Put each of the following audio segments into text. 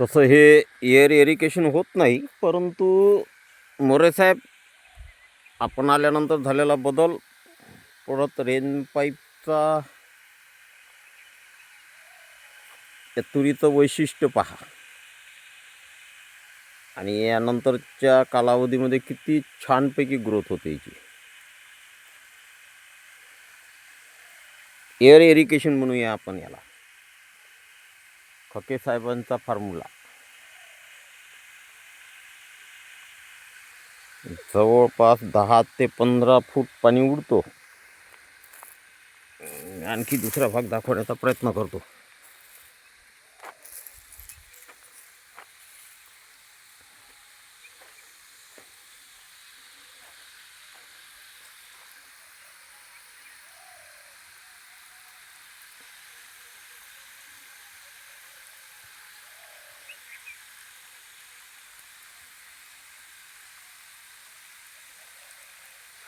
तसं हे air irrigation होत नाही परंतु मोरेसाहेब आपण आल्यानंतर झालेला बदल परत रेन पाईपचा त्या तुरीचं वैशिष्ट्य पहा. आणि यानंतरच्या कालावधीमध्ये किती छानपैकी ग्रोथ होते याची. एअर एरिकेशन म्हणूया आपण याला. खके साहेबांचा फॉर्म्युला जवळपास दहा ते पंधरा फूट पाणी उडतो. आणखी दुसरा भाग दाखवण्याचा प्रयत्न करतो.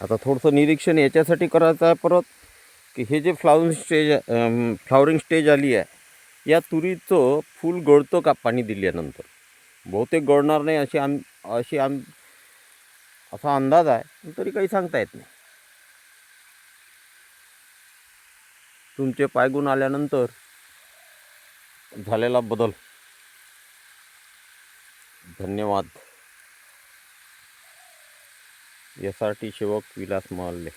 आता थोडंसं निरीक्षण याच्यासाठी करायचं आहे परत की हे जे फ्लावरिंग स्टेज फ्लावरिंग स्टेज आली आहे या तुरीचं फूल गळतं का पाणी दिल्यानंतर? बहुतेक गळणार नाही अशी आम अशी आम असा अंदाज आहे तरी काही सांगता येत नाही. तुमचे पायगुण आल्यानंतर झालेला बदल. धन्यवाद. एस आर टी सेवक विलास महाल्ले